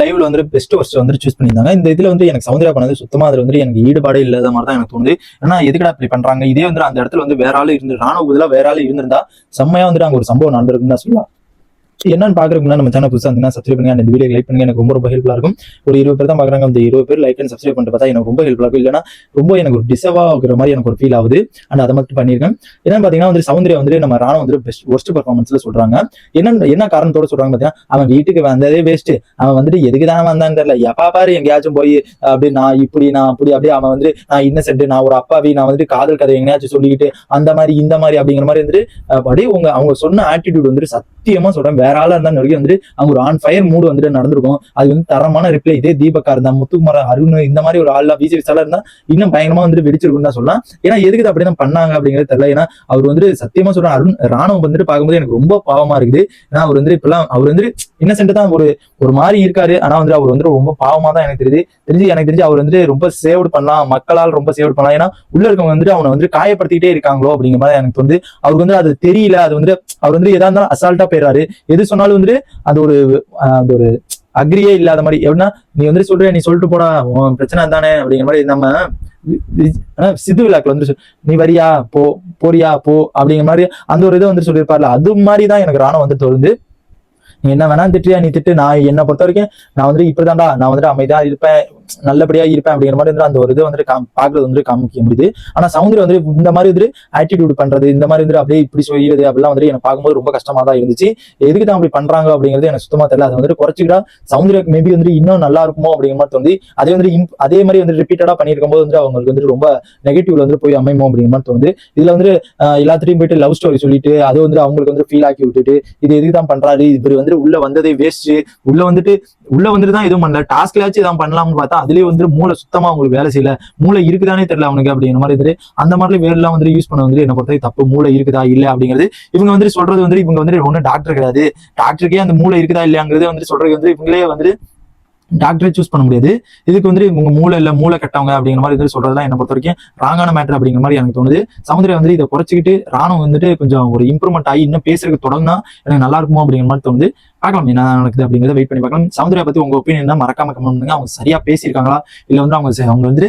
லைவ்ல வந்து best worst வந்து சூஸ் பண்ணியிருந்தாங்க. இந்த இதுல வந்து எனக்கு சௌந்தர்யா பண்ணது சுத்தமா அதுல வந்து எனக்கு ஈடுபாடே இல்லாத மாதிரி தான் எனக்கு தோணுது. ஏன்னா எதுக்கடா இப்படி பண்றாங்க? இதே வந்து அந்த இடத்துல வந்து வேற ஆளு இருந்து ராணுவ பதிலா வேற ஆளு இருந்திருந்தா செம்மையா வந்து அங்க ஒரு சம்பவம் நடந்திருக்குன்னு தான் சொல்லலாம். என்னன்னு பாக்குறதுக்கு நம்ம சேனல் புதுசா இருந்தீங்கன்னா சப்ஸ்கிரைப் பண்ணி அந்த வீடியோ லைக் பண்ணுங்க. எனக்கு ரொம்ப ரொம்ப ஹெல்ப்ஃபுல்லா இருக்கும். ஒரு இருபது பேர் தான் பாக்குறாங்க. அந்த இருபது பேர் லைக் அண்ட் சப்ஸ்கிரைப் பண்ணிட்டு பார்த்தா எனக்கு ரொம்ப ஹெல்ப்ஃபுல்லா இருக்கும். இல்லைன்னா ரொம்ப எனக்கு ஒரு டிசர்வா ஆகுற மாதிரி எனக்கு ஒரு ஃபீல் ஆகுது. அண்ட் அதை மட்டும் பண்ணியிருக்கேன். என்னன்னு பாத்தீங்கன்னா வந்து சௌந்தர்யா வந்து நம்ம ராணுவ வந்து பெஸ்ட் ஒர்ஸ்ட் பர்ஃபார்மன்ஸ்ல சொல்றாங்க. என்ன என்ன காரணத்தோட சொல்றாங்க பாத்தீங்கன்னா அவன் வீட்டுக்கு வந்ததே வேஸ்ட் அவன் வந்துட்டு எதுக்கு தான் வந்தான்னு தெரியல. எப்பா பாரு எங்கேயாச்சும் போய் அப்படி நான் இப்படி நான் அப்படி அப்படியே அவன் வந்து நான் இன்னசென்ட் நான் ஒரு அப்பாவி நான் வந்துட்டு காதல் கதை எங்கேயாச்சும் சொல்லிக்கிட்டு அந்த மாதிரி இந்த மாதிரி அப்படிங்கிற மாதிரி வந்துட்டு அப்படியே உங்க அவங்க சொன்ன ஆட்டிடியூட் வந்துட்டு சத்தியமா சொல்றேன். வேற ஆளா இருந்தா வரைக்கும் வந்துட்டு அவங்க ஒரு ஆன் ஃபயர் மூடு வந்துட்டு நடந்திருக்கும். அது வந்து தரமான ரிப்ளை இதே தீபக்கா இருந்தா முத்துக்குமார் அருண் இந்த மாதிரி ஒரு ஆள்லாம் விஜய் விசாலா இருந்தா இன்னும் பயங்கரமா வந்துட்டு வெடிச்சிருக்குன்னு தான் சொல்லலாம். ஏன்னா எதுக்கு அப்படி தான் பண்ணாங்க அப்படிங்கிறது தெரியல. ஏன்னா அவர் வந்துட்டு சத்தியமா சொல்றேன் அருண் ராணுவம் வந்துட்டு பார்க்கும்போது எனக்கு ரொம்ப பாவமா இருக்குது. ஏன்னா அவர் வந்து இப்பெல்லாம் அவர் வந்து இன்னசென்ட் தான் ஒரு ஒரு மாதிரி இருக்காரு. ஆனா வந்து அவர் வந்து ரொம்ப பாவமா தான் எனக்கு தெரியுது. தெரிஞ்சு எனக்கு தெரிஞ்சு அவர் வந்துட்டு ரொம்ப சேவ்டு பண்ணலாம். மக்களால் ரொம்ப சேவ்டு பண்ணலாம். ஏன்னா உள்ள இருக்கவங்க வந்துட்டு அவனை வந்து காயப்படுத்திக்கிட்டே இருக்காங்களோ அப்படிங்கிற மாதிரி எனக்கு வந்து அவருக்கு வந்து அது தெரியல. அது வந்து அவர் வந்து எதா இருந்தாலும் அசால்ட்டா போயிடுறாரு. எது சொன்னாலும் வந்துட்டு அது ஒரு அது ஒரு அக்ரியே இல்லாத மாதிரி. எப்படின்னா நீ வந்துட்டு சொல்ற நீ சொல்லிட்டு போடா உன் பிரச்சனை தானே அப்படிங்கிற மாதிரி நம்ம ஆனா சித்து விழாக்கள் வந்து சொல்- நீ வரியா போ போறியா போ அப்படிங்கிற மாதிரி அந்த ஒரு இதை வந்து சொல்லியிருப்பார்ல. அது மாதிரி தான் எனக்கு ராணுவம் வந்து தோணுது. நீ என்ன வேணாலும் திட்டியா நீ திட்டு. நான் என்னை பொறுத்த வரைக்கும் நான் வந்துட்டு இப்படிதான்டா நான் வந்துட்டு அமைதியா இருப்பேன். நல்லபடியா இருப்பேன் அப்படிங்கிற மாதிரி வந்து அந்த ஒரு இதை வந்து பாக்குறது வந்து காமிக்க முடியுது. ஆனா சௌந்தர்யா வந்து இந்த மாதிரி வந்து ஆட்டிடியூட் பண்றது இந்த மாதிரி வந்து அப்படியே இப்படி சொல்லிடுது அப்படிலாம் வந்துட்டு எனக்கு பார்க்கும்போது ரொம்ப கஷ்டமா தான் இருந்துச்சு. எதுக்கு தான் அப்படி பண்றாங்க அப்படிங்கிறது எனக்கு சுத்தமா தெரியல. அதை வந்து குறைச்சிக்கிட்டா சௌந்தர்யாக்கு மேபி வந்து இன்னும் நல்லா இருக்குமோ அப்படிங்கிற மாதிரி தோணுது. அதே வந்து அதே மாதிரி வந்து ரிப்பீட்டடா பண்ணிருக்கும் போது வந்து அவங்களுக்கு வந்து ரொம்ப நெகட்டிவ்ல வந்து போய் அமையமோ அப்படிங்கிற மாதிரி தோணுது. இதுல வந்து ஆஹ் போயிட்டு லவ் ஸ்டோரி சொல்லிட்டு அது வந்து அவங்களுக்கு வந்து ஃபீல் ஆக்கி விட்டுட்டு இது எதுக்கு தான் பண்றாரு? இவர் வந்து உள்ள வந்ததே வேஸ்ட் உள்ள வந்துட்டு உள்ள வந்துட்டு தான் எதுவும் பண்ணல. டாஸ்க்லாச்சும் இதான் பண்ணலாம்னு பார்த்தா அதுலயே வந்து மூளை சுத்தமா அவங்களுக்கு வேலை செய்யல. மூளை இருக்குதானே தெரியல அவனுக்கு அப்படிங்கிற மாதிரி இருந்துட்டு அந்த மாதிரி வேலைலாம் வந்து யூஸ் பண்ண வந்து என்ன பொறுத்த தப்பு. மூளை இருக்குதா இல்ல அப்படிங்கிறது இவங்க வந்து சொல்றது வந்து இவங்க வந்து ஒன்னும் டாக்டர் கிடையாது. டாக்டருக்கே அந்த மூளை இருக்குதா இல்லையாங்கிறது வந்து சொல்றது வந்து இவங்களே வந்து டாக்டரை சூஸ் பண்ண முடியாது. இதுக்கு வந்து உங்க மூளை இல்ல மூளை கட்டவங்க அப்படிங்கிற மாதிரி வந்து சொல்றதுலாம் என்ன பொறுத்த வரைக்கும் ராங்கான மேட்டர் அப்படிங்கிற மாதிரி எனக்கு தோணுது. சமுதிரம் வந்து இதை குறைச்சிக்கிட்டு ராணுவம் வந்துட்டு கொஞ்சம் ஒரு இம்ப்ரூவ்மெண்ட் ஆகி இன்னும் பேசுறதுக்கு தொடங்கினா எனக்கு நல்லா இருக்குமோ அப்படிங்கிற மாதிரி தோணுது. பார்க்கலாம் என்ன நடக்குது அப்படிங்கிறத வெயிட் பண்ணி பார்க்கலாம். சமுதிரியை பத்தி உங்க ஒப்பீனியன் மறக்காம கமெண்ட் பண்ணுங்க. அவங்க சரியா பேசியிருக்காங்களா? இல்ல வந்து அவங்க அவங்க வந்து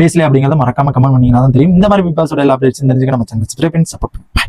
பேசல அப்படிங்கிறத மறக்காம கமெண்ட் பண்ணீங்கன்னா தான் தெரியும். இந்த மாதிரி பிக் பாஸோட எல்லா அப்டேட்ஸ் தெரிஞ்சுக்க நம்ம சேனல் சப்ஸ்கிரைப் பண்ணி சப்போர்ட்